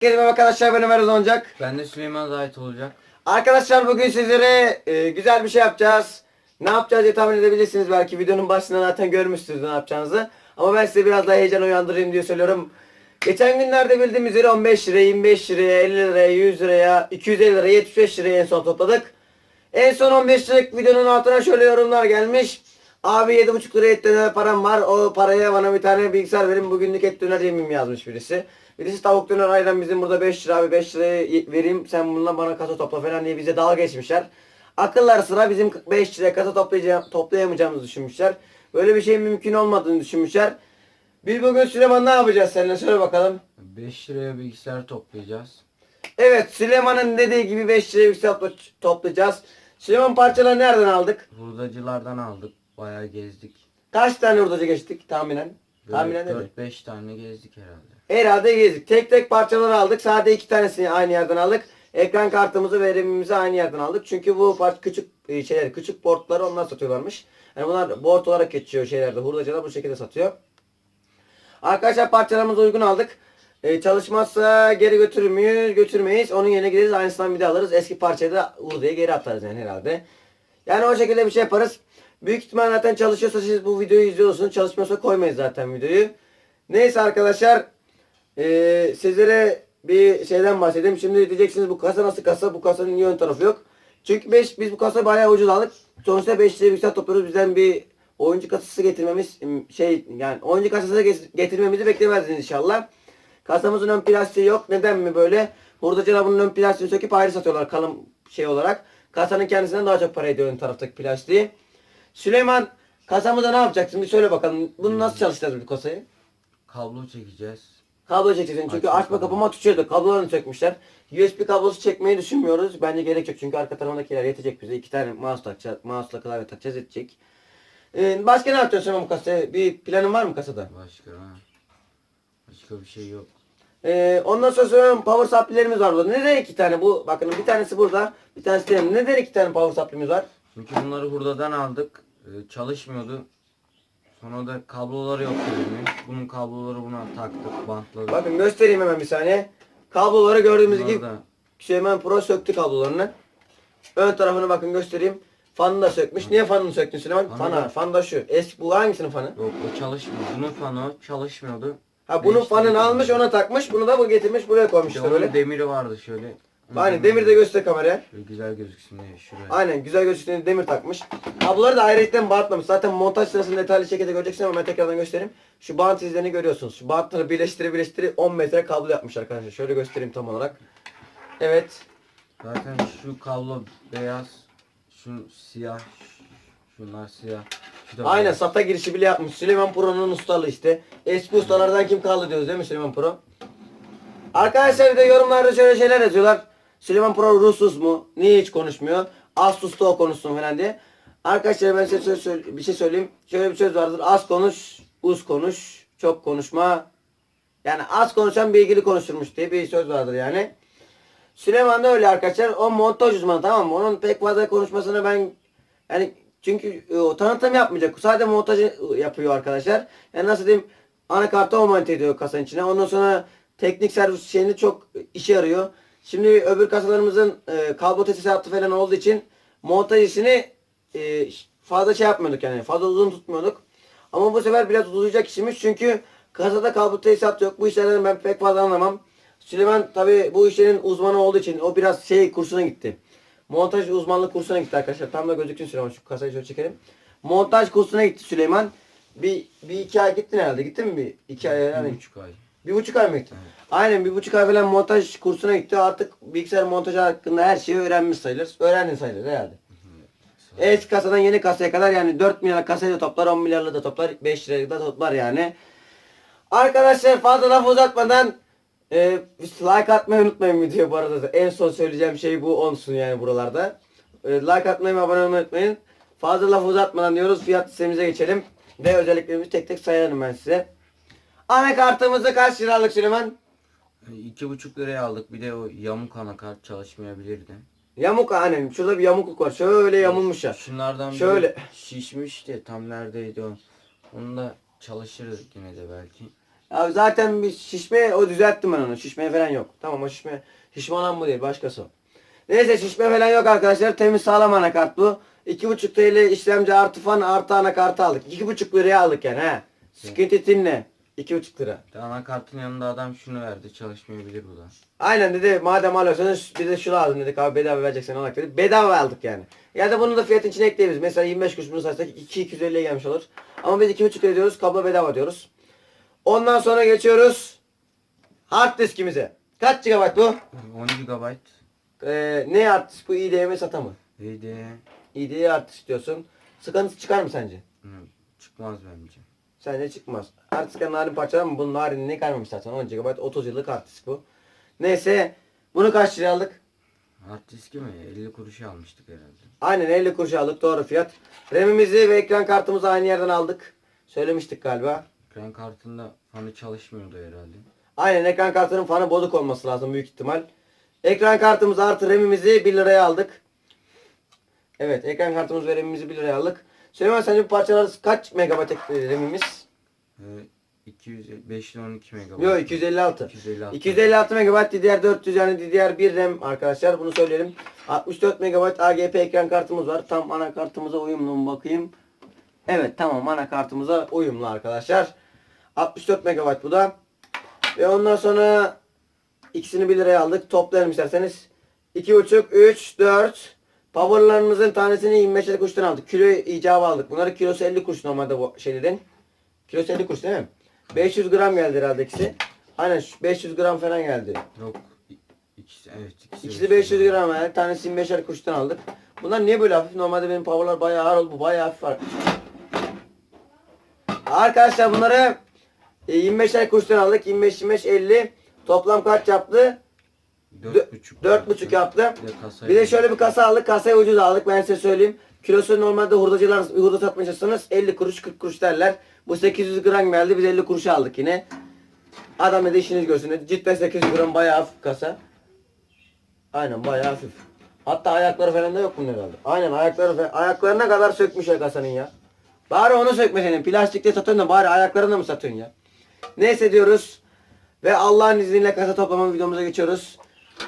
Gelin arkadaşlar benim Erdoğan olacak. Ben de Süleyman Zahit olacak. Arkadaşlar bugün sizlere e, güzel bir şey yapacağız. Ne yapacağız diye tahmin edebilirsiniz belki videonun başında zaten görmüşsünüz ne yapacağınızı. Ama ben size biraz daha heyecan uyandırayım diye söylüyorum. Geçen günlerde bildiğimiz üzere 15 liraya, 25 liraya, 50 liraya, 100 liraya, 250 liraya, 75 liraya en son topladık. En son 15 liralık videonun altına şöyle yorumlar gelmiş. Abi 7,5 liraya et döner param var. O paraya bana bir tane bilgisayar verin. Bugünlük et döner yemeyeyim yazmış birisi. Birisi tavuk döner ayran bizim burada 5 lira abi 5 liraya vereyim. Sen bununla bana kasa topla falan diye bize dalga geçmişler. Akıllar sıra bizim 5 liraya kasa toplayacağım, toplayamayacağımızı düşünmüşler. Böyle bir şeyin mümkün olmadığını düşünmüşler. Biz bugün Süleyman ne yapacağız seninle söyle bakalım. 5 liraya bilgisayar toplayacağız. Evet Süleyman'ın dediği gibi 5 liraya bilgisayar topla- toplayacağız. Süleyman parçaları nereden aldık? Hurdacılardan aldık. Bayağı gezdik. Kaç tane hurdacı geçtik tahminen? Tahminen ne? 4-5 tane gezdik herhalde. Herhalde gezdik. Tek tek parçaları aldık. Sadece iki tanesini aynı yerden aldık. Ekran kartımızı ve RAM'imizi aynı yerden aldık. Çünkü bu parça küçük e, şeyler, küçük portları onlar satıyorlarmış. Yani bunlar board olarak geçiyor şeylerde. Hurdacılar bu şekilde satıyor. Arkadaşlar parçalarımızı uygun aldık. E, çalışmazsa geri götürür müyüz? Götürmeyiz. Onun yerine gideriz. Aynısından bir de alırız. Eski parçayı da hurdaya geri atarız yani herhalde. Yani o şekilde bir şey yaparız. Büyük ihtimal zaten çalışıyorsa siz bu videoyu izliyorsunuz. Çalışmıyorsa koymayız zaten videoyu. Neyse arkadaşlar. Ee, sizlere bir şeyden bahsedeyim. Şimdi diyeceksiniz bu kasa nasıl kasa? Bu kasanın niye ön tarafı yok? Çünkü beş, biz bu kasayı bayağı ucuz aldık. Sonuçta 5 liraya bilgisayar topluyoruz. Bizden bir oyuncu kasası getirmemiz şey yani oyuncu kasası ge- getirmemizi beklemezdiniz inşallah. Kasamızın ön plastiği yok. Neden mi böyle? Hurdacılar bunun ön plastiğini söküp ayrı satıyorlar kalın şey olarak. Kasanın kendisinden daha çok para ediyor ön taraftaki plastiği. Süleyman kasamızda ne yapacaksın? Bir söyle bakalım. Bunu nasıl çalıştıracağız bu kasayı? Kablo çekeceğiz. Kablo çekeceksin çünkü Açma kapama tuşuydu. Kablolarını sökmüşler. USB kablosu çekmeyi düşünmüyoruz. Bence gerek yok çünkü arka tarafındakiler yetecek bize. İki tane mouse takacağız. Mouse'la klavye takacağız yetecek. Ee, başka ne yapacaksın bu kasaya? Bir planın var mı kasada? Başka ha. Başka bir şey yok. Ee, ondan sonra söylüyorum power supply'lerimiz var burada. Neden iki tane bu? Bakın bir tanesi burada. Bir tanesi de Neden iki tane power supply'miz var? Çünkü bunları hurdadan aldık. Ee, çalışmıyordu. Sonra da kabloları yoktu benim. Bunun kabloları buna taktık, bantladık. Bakın göstereyim hemen bir saniye. Kabloları gördüğümüz Bunlar gibi da Süleyman Pro söktü kablolarını. Ön tarafını bakın göstereyim. Fanını da sökmüş. Niye fanını söktün Süleyman? Fanı Fan, da- fan da şu. Eski bu hangisinin fanı? yok o çalışmıyor. Bunun fanı çalışmıyordu. Ha bunun Değiştirdik. fanını almış ona takmış. Bunu da bu getirmiş buraya İşte koymuş işte böyle. demiri vardı şöyle. Aynen demir de göster kameraya. Şöyle güzel gözüksün diye şuraya. Aynen güzel gözüktüğünde demir takmış. Kabloları da ayrıyetten bağlatmamış. Zaten montaj sırasında detaylı şekilde göreceksin ama ben tekrardan göstereyim. Şu bant izlerini görüyorsunuz. Şu bantları birleştire birleştire 10 metre kablo yapmış arkadaşlar. Şöyle göstereyim tam olarak. Evet. Zaten şu kablo beyaz, şu siyah, şunlar siyah. Aynen. SATA girişi bile yapmış. Süleyman Pro'nun ustalığı işte. Eski ustalardan kim kaldı diyoruz değil mi Süleyman Pro? Arkadaşlar bir de yorumlarda şöyle şeyler yazıyorlar. Süleyman Pro Russuz mu? Niye hiç konuşmuyor? Asus'ta o konuşsun falan diye. Arkadaşlar ben size bir şey söyleyeyim. Şöyle bir söz vardır. Az konuş, uz konuş, çok konuşma. Yani az konuşan bilgili konuşurmuş diye bir söz vardır yani. Süleyman da öyle arkadaşlar. O montaj uzmanı tamam mı? Onun pek fazla konuşmasını ben yani çünkü e, o tanıtım yapmayacak. Sadece montajı e, yapıyor arkadaşlar. Yani nasıl diyeyim anakartı monte ediyor kasanın içine. Ondan sonra teknik servis şeyini çok işe yarıyor. Şimdi öbür kasalarımızın e, kablo tesisatı falan olduğu için montaj işini e, fazla şey yapmıyorduk yani. Fazla uzun tutmuyorduk. Ama bu sefer biraz uzayacak işimiz çünkü kasada kablo tesisatı yok. Bu işlerden ben pek fazla anlamam. Süleyman tabi bu işlerin uzmanı olduğu için o biraz şey kursuna gitti. Montaj uzmanlık kursuna gitti arkadaşlar. Tam da gözüksün Süleyman. Şu kasayı şöyle çekelim. Montaj kursuna gitti Süleyman. Bir, bir iki ay gittin herhalde. Gittin mi? Bir, iki ay Bir yani. buçuk ay. Bir buçuk ay mı gittin? Aynen bir buçuk ay falan montaj kursuna gitti. Artık bilgisayar montajı hakkında her şeyi öğrenmiş sayılır. Öğrendin sayılır herhalde. Eski kasadan yeni kasaya kadar yani 4 milyar kasayı da toplar, 10 milyarlı da toplar, 5 lirayı da toplar yani. Arkadaşlar fazla laf uzatmadan e, like atmayı unutmayın video bu arada. En son söyleyeceğim şey bu olsun yani buralarda. E, like atmayı ve abone olmayı unutmayın. Fazla laf uzatmadan diyoruz fiyat listemize geçelim. Ve özelliklerimizi tek tek sayarım ben size. Anakartımızı kaç liralık Süleyman? E, İki buçuk liraya aldık. Bir de o yamuk anakart çalışmayabilirdi. Yamuk hani şurada bir yamukluk var. Şöyle yamulmuş ya. Şunlardan Şöyle. biri şişmiş de tam neredeydi o. Onu da çalışırız yine de belki. Ya zaten bir şişme o düzelttim ben onu. Şişme falan yok. Tamam o şişme şişme olan bu değil başkası. Neyse şişme falan yok arkadaşlar. Temiz sağlam anakart bu. 2.5 TL işlemci artı fan artı anakartı aldık. 2.5 liraya aldık yani he. Sıkıntı dinle. 2.5 lira. Bir de Anakartın yanında adam şunu verdi çalışmayabilir bu da. Aynen dedi madem alıyorsanız bir de şu lazım dedik abi bedava vereceksen alak dedik. Bedava aldık yani. Ya da bunu da fiyatın içine ekleyebiliriz. Mesela 25 kuruş bunu saysak 2.250'ye gelmiş olur. Ama biz 2.5 lira diyoruz kablo bedava diyoruz. Ondan sonra geçiyoruz hard diskimize. Kaç GB bu? 10 GB. Ee, ne disk bu IDM SATA mı? IDM hard disk diyorsun. Sıkıntı çıkar mı sence? Hı, Çıkmaz bence. Sence çıkmaz. Hard diskten narin parçalar mı? Bunun narinliği kaymamış zaten. 10 GB 30 yıllık hard disk bu. Neyse bunu kaç liraya aldık? Hard diski mi? 50 kuruşa almıştık herhalde. Aynen 50 kuruş aldık doğru fiyat. RAM'imizi ve ekran kartımızı aynı yerden aldık. Söylemiştik galiba. Ekran kartında fanı çalışmıyordu herhalde. Aynen ekran kartının fanı bozuk olması lazım büyük ihtimal. Ekran kartımız artı RAM'imizi 1 liraya aldık. Evet ekran kartımız ve RAM'imizi 1 liraya aldık. Süleyman sence bu parçalar kaç megabayt RAM'imiz? Ee, 200, 5 ile 12 MB. Yok 256. 256. 256 MB DDR400 yani DDR1 RAM arkadaşlar bunu söyleyelim. 64 MB AGP ekran kartımız var. Tam anakartımıza uyumlu mu bakayım. Evet tamam anakartımıza uyumlu arkadaşlar. 64 MB bu da. Ve ondan sonra ikisini 1 liraya aldık. Toplayalım isterseniz. 2.5, 3, 4. Powerlarımızın tanesini 25 lira kuruştan aldık. Kilo icabı aldık. Bunları kilosu 50 kuruş normalde bu şeylerin. Kilosu 50 kuruş değil mi? 500 gram geldi herhalde ikisi. Aynen şu 500 gram falan geldi. Yok. İkisi, evet ikisi. İkisi 500 gram yani. Tanesi 25'er kuruştan aldık. Bunlar niye böyle hafif? Normalde benim powerlar bayağı ağır oldu. Bu bayağı hafif var. Arkadaşlar bunları e, 25'er kuruştan aldık. 25 25 50. Toplam kaç yaptı? 4,5. 4,5 yaptı. Bir de kasayı- Bir de şöyle bir kasa aldık. Kasayı ucuz aldık. Ben size söyleyeyim. Kilosu normalde hurdacılar hurda satmışsınız 50 kuruş 40 kuruş derler. Bu 800 gram geldi. Biz 50 kuruşa aldık yine. Adam dedi işiniz görsün. Cidden 800 gram bayağı hafif kasa. Aynen bayağı hafif. Hatta ayakları falan da yok bunun herhalde. Aynen ayakları falan. Ayaklarına kadar sökmüş ya kasanın ya. Bari onu sökme senin. Plastikte satıyorsun da bari ayaklarını mı satıyorsun ya? Neyse diyoruz. Ve Allah'ın izniyle kasa toplama videomuza geçiyoruz.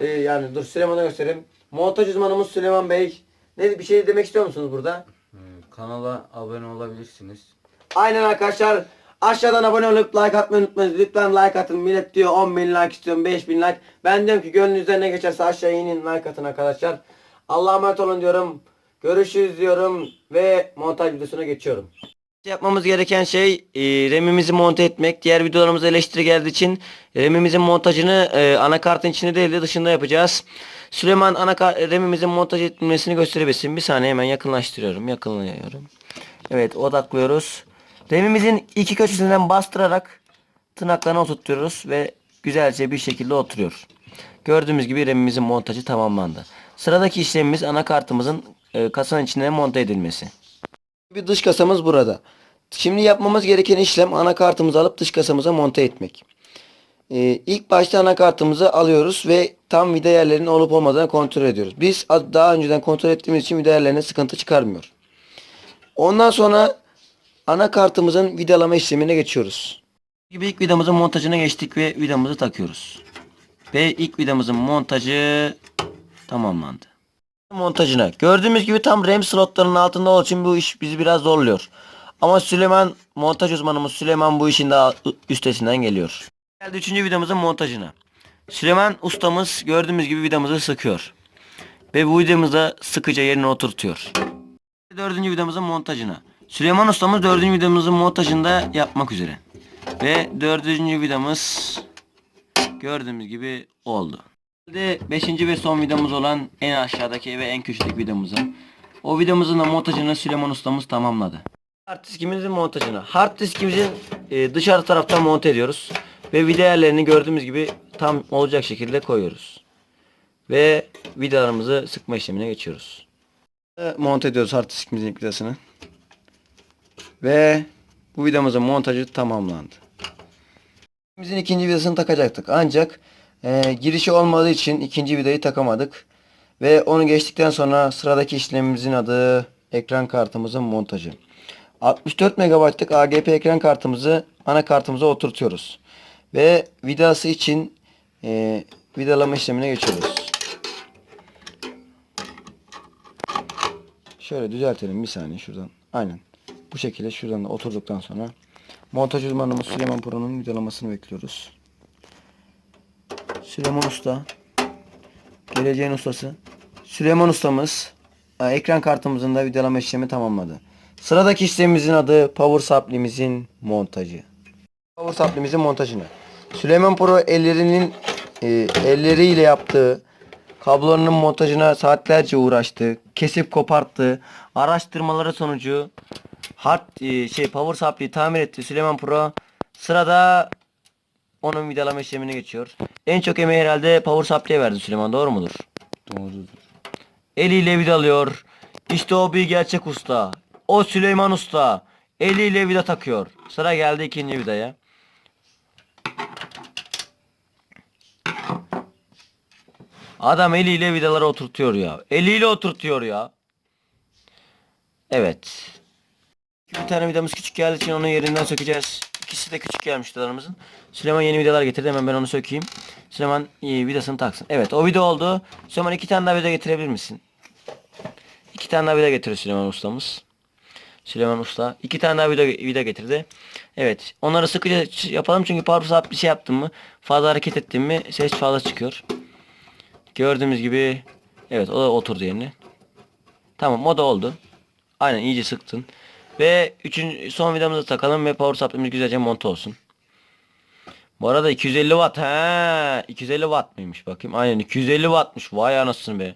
Ee, yani dur Süleyman'a göstereyim. Montaj uzmanımız Süleyman Bey. Ne bir şey demek istiyor musunuz burada? Ee, Kanala abone olabilirsiniz. Aynen arkadaşlar. Aşağıdan abone olup like atmayı unutmayın. Lütfen like atın. Millet diyor 10 bin like istiyorum 5 bin like. Ben diyorum ki gönlünüzden ne geçerse aşağıya inin like atın arkadaşlar. Allah'a emanet olun diyorum. Görüşürüz diyorum ve montaj videosuna geçiyorum. Yapmamız gereken şey e, RAM'imizi monte etmek. Diğer videolarımıza eleştiri geldiği için RAM'imizin montajını e, anakartın içinde değil de dışında yapacağız. Süleyman anakart RAM'imizin montaj edilmesini gösterebilsin. Bir saniye hemen yakınlaştırıyorum. Yakınlıyorum. Evet odaklıyoruz. RAM'imizin iki köşesinden bastırarak tırnaklarına oturtuyoruz ve güzelce bir şekilde oturuyor. Gördüğümüz gibi RAM'imizin montajı tamamlandı. Sıradaki işlemimiz anakartımızın e, kasanın içine monte edilmesi. Bir dış kasamız burada. Şimdi yapmamız gereken işlem anakartımızı alıp dış kasamıza monte etmek. Ee, ilk başta anakartımızı alıyoruz ve tam vida yerlerinin olup olmadığını kontrol ediyoruz. Biz daha önceden kontrol ettiğimiz için vida yerlerine sıkıntı çıkarmıyor. Ondan sonra anakartımızın vidalama işlemine geçiyoruz. Gibi ilk vidamızın montajına geçtik ve vidamızı takıyoruz. Ve ilk vidamızın montajı tamamlandı montajına. Gördüğümüz gibi tam RAM slotlarının altında olduğu için bu iş bizi biraz zorluyor. Ama Süleyman montaj uzmanımız Süleyman bu işin daha üstesinden geliyor. Geldi üçüncü vidamızın montajına. Süleyman ustamız gördüğümüz gibi vidamızı sıkıyor. Ve bu vidamızı sıkıca yerine oturtuyor. Dördüncü vidamızın montajına. Süleyman ustamız dördüncü vidamızın montajında yapmak üzere. Ve dördüncü vidamız gördüğümüz gibi oldu. Şimdi 5. ve son videomuz olan en aşağıdaki ve en köşedeki videomuzun. O videomuzun da montajını Süleyman ustamız tamamladı. Hard diskimizin montajını. Hard diskimizin e, dışarı taraftan monte ediyoruz. Ve vida yerlerini gördüğümüz gibi tam olacak şekilde koyuyoruz. Ve vidalarımızı sıkma işlemine geçiyoruz. Monte ediyoruz hard diskimizin vidasını. Ve bu vidamızın montajı tamamlandı. Bizim ikinci vidasını takacaktık. Ancak e, girişi olmadığı için ikinci vidayı takamadık. Ve onu geçtikten sonra sıradaki işlemimizin adı ekran kartımızın montajı. 64 MB'lık AGP ekran kartımızı anakartımıza oturtuyoruz. Ve vidası için e, vidalama işlemine geçiyoruz. Şöyle düzeltelim bir saniye şuradan. Aynen. Bu şekilde şuradan da oturduktan sonra montaj uzmanımız Süleyman Pro'nun vidalamasını bekliyoruz. Süleyman Usta geleceğin ustası. Süleyman ustamız e, ekran kartımızın da vidalama işlemi tamamladı. Sıradaki işlemimizin adı Power Supply'mizin montajı. Power Supply'mizin montajını. Süleyman Pro ellerinin e, elleriyle yaptığı kablolarının montajına saatlerce uğraştı. Kesip koparttı. Araştırmaları sonucu hard e, şey Power Supply'yi tamir etti Süleyman Pro. Sırada onun vidalama işlemine geçiyor. En çok emeği herhalde Power Supply'e verdi Süleyman doğru mudur? Doğrudur. Eliyle vidalıyor. İşte o bir gerçek usta. O Süleyman Usta. Eliyle vida takıyor. Sıra geldi ikinci vidaya. Adam eliyle vidaları oturtuyor ya. Eliyle oturtuyor ya. Evet. Bir tane vidamız küçük geldiği için onu yerinden sökeceğiz. İkisi de küçük gelmiş vidalarımızın. Süleyman yeni vidalar getirdi. Hemen ben onu sökeyim. Süleyman iyi vidasını taksın. Evet o vida oldu. Süleyman iki tane daha vida getirebilir misin? İki tane daha vida getirir Süleyman ustamız. Süleyman Usta. iki tane daha vida, vida getirdi. Evet. Onları sıkıca yapalım çünkü power bir şey yaptım mı fazla hareket ettim mi ses fazla çıkıyor. Gördüğümüz gibi evet o da oturdu yerine. Tamam o da oldu. Aynen iyice sıktın. Ve üçüncü, son vidamızı takalım ve power supply'miz güzelce monte olsun. Bu arada 250 watt he 250 watt mıymış bakayım. Aynen 250 wattmış. Vay anasını be.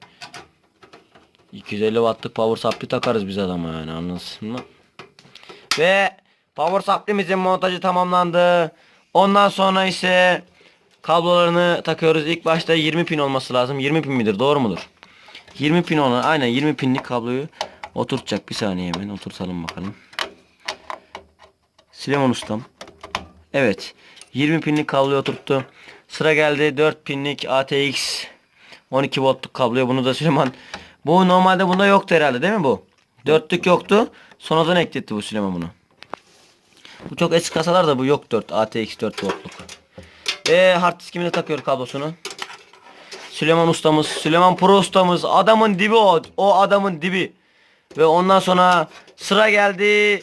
250 wattlık power supply takarız biz adama yani anlasın mı? Ve power supply'mizin montajı tamamlandı. Ondan sonra ise kablolarını takıyoruz. İlk başta 20 pin olması lazım. 20 pin midir? Doğru mudur? 20 pin olan aynen 20 pinlik kabloyu oturtacak. Bir saniye hemen oturtalım bakalım. Süleyman ustam. Evet. 20 pinlik kabloyu oturttu. Sıra geldi 4 pinlik ATX 12 voltluk kabloya bunu da Süleyman. Bu normalde bunda yoktu herhalde değil mi bu? Dörtlük yoktu. Sonradan ekletti bu Süleyman bunu. Bu çok eski kasalar da bu yok 4 ATX 4 voltluk. Ve hard diskimi de takıyor kablosunu. Süleyman ustamız, Süleyman Pro ustamız, adamın dibi o, o adamın dibi. Ve ondan sonra sıra geldi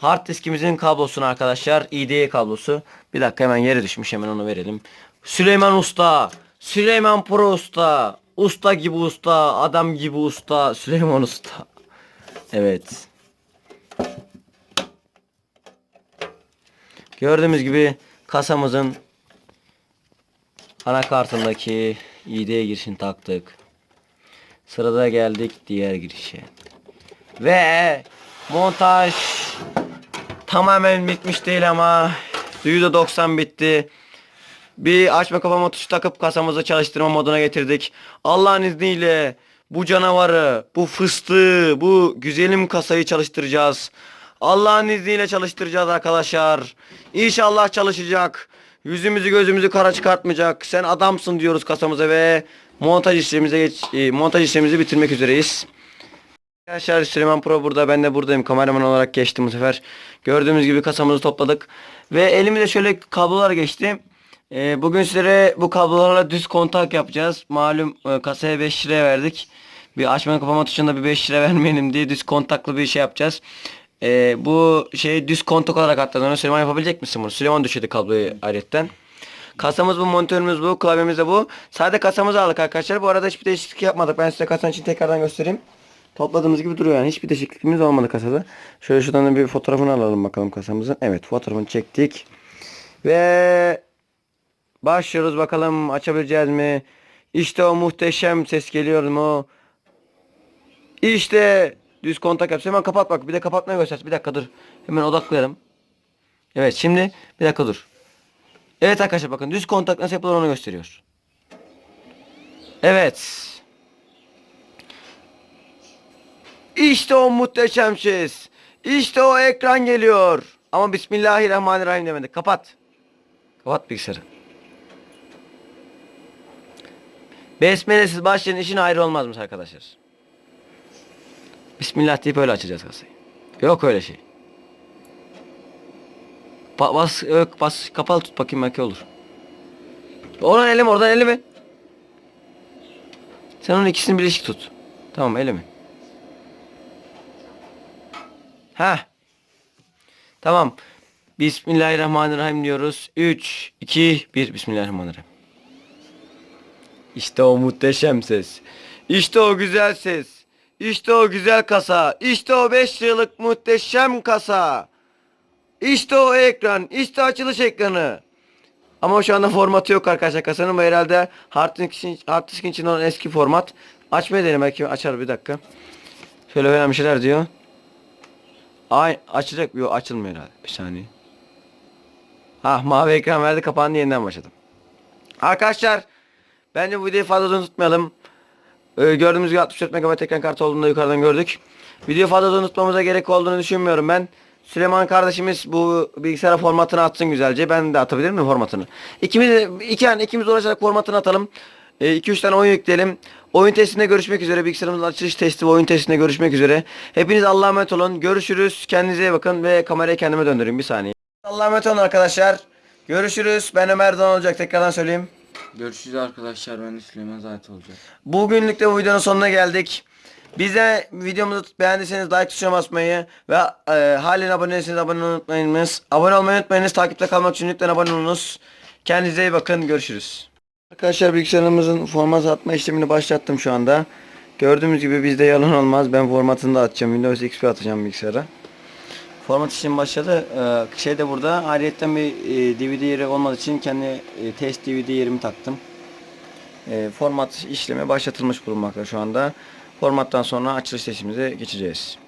hard diskimizin kablosuna arkadaşlar. IDE kablosu. Bir dakika hemen yere düşmüş hemen onu verelim. Süleyman Usta, Süleyman Pro Usta, usta gibi usta, adam gibi usta, Süleyman Usta. Evet. Gördüğümüz gibi kasamızın anakartındaki IDE girişini taktık. Sırada geldik diğer girişe. Ve montaj tamamen bitmiş değil ama %90 bitti. Bir açma kapama tuşu takıp kasamızı çalıştırma moduna getirdik. Allah'ın izniyle bu canavarı, bu fıstığı, bu güzelim kasayı çalıştıracağız. Allah'ın izniyle çalıştıracağız arkadaşlar. İnşallah çalışacak. Yüzümüzü gözümüzü kara çıkartmayacak. Sen adamsın diyoruz kasamıza ve montaj işlemimize geç, e, montaj işlemimizi bitirmek üzereyiz. Arkadaşlar Süleyman Pro burada ben de buradayım kameraman olarak geçtim bu sefer. Gördüğümüz gibi kasamızı topladık. Ve elimize şöyle kablolar geçti. Ee, bugün sizlere bu kablolarla düz kontak yapacağız. Malum e, kasaya 5 liraya verdik. Bir açma kapama tuşunda bir 5 lira vermeyelim diye düz kontaklı bir şey yapacağız. Ee, bu şey düz kontak olarak atladığını Süleyman yapabilecek misin bunu? Süleyman düşürdü kabloyu ayrıyetten. Kasamız bu, monitörümüz bu, klavyemiz de bu. Sadece kasamızı aldık arkadaşlar. Bu arada hiçbir değişiklik yapmadık. Ben size kasanın için tekrardan göstereyim. Topladığımız gibi duruyor yani. Hiçbir değişikliğimiz olmadı kasada. Şöyle şuradan da bir fotoğrafını alalım bakalım kasamızın. Evet fotoğrafını çektik. Ve başlıyoruz bakalım açabileceğiz mi? İşte o muhteşem ses geliyor mu? İşte düz kontak yapsın. Hemen kapat bak. Bir de kapatmayı göster. Bir dakika dur. Hemen odaklayalım. Evet şimdi bir dakika dur. Evet arkadaşlar bakın düz kontak nasıl yapılır onu gösteriyor. Evet. İşte o muhteşem ses. İşte o ekran geliyor. Ama Bismillahirrahmanirrahim demedik. Kapat. Kapat bilgisayarı. Besmelesiz başlayan işin ayrı olmazmış arkadaşlar. Bismillah deyip öyle açacağız kasayı. Yok öyle şey. Ba- bas, yok, bas, kapalı tut bakayım belki olur. Oradan eleme, oradan eleme. Sen onun ikisini birleşik tut. Tamam eleme. Ha. Tamam. Bismillahirrahmanirrahim diyoruz. 3, 2, 1. Bismillahirrahmanirrahim. İşte o muhteşem ses. İşte o güzel ses. İşte o güzel kasa. İşte o 5 yıllık muhteşem kasa. İşte o ekran. İşte açılış ekranı. Ama şu anda formatı yok arkadaşlar kasanın. Bu herhalde hard için, hard disk için olan eski format. Açmayı deneyelim belki açar bir dakika. Şöyle falan bir şeyler diyor. Ay açacak yok açılmıyor herhalde. Bir saniye. Ah mavi ekran verdi kapandı yeniden başladım. Arkadaşlar bence bu videoyu fazla uzun tutmayalım. Ee, gördüğümüz gibi 64 MB ekran kartı olduğunu da yukarıdan gördük. Videoyu fazla uzun tutmamıza gerek olduğunu düşünmüyorum ben. Süleyman kardeşimiz bu bilgisayara formatını atsın güzelce. Ben de atabilir miyim formatını? İkimiz iki yani ikimiz uğraşarak formatını atalım. 2-3 tane oyun yükleyelim. Oyun testinde görüşmek üzere. Bilgisayarımızın açılış testi ve oyun testinde görüşmek üzere. Hepiniz Allah'a emanet olun. Görüşürüz. Kendinize iyi bakın ve kamerayı kendime döndüreyim bir saniye. Allah'a emanet olun arkadaşlar. Görüşürüz. Ben Ömer Doğan olacak. Tekrardan söyleyeyim. Görüşürüz arkadaşlar. Ben de Süleyman Zahit olacak. Bugünlük de bu videonun sonuna geldik. Bize videomuzu beğendiyseniz like tuşuna basmayı ve e, halen abone değilseniz abone olmayı unutmayınız. Abone olmayı unutmayınız. Takipte kalmak için lütfen abone olunuz. Kendinize iyi bakın. Görüşürüz. Arkadaşlar bilgisayarımızın format atma işlemini başlattım şu anda. Gördüğümüz gibi bizde yalan olmaz. Ben formatını da atacağım. Windows XP atacağım bilgisayara. Format işlemi başladı. Ee, şey de burada ayrıyetten bir e, DVD yeri olmadığı için kendi e, test DVD yerimi taktım. E, format işlemi başlatılmış bulunmakta şu anda. Formattan sonra açılış testimize geçeceğiz.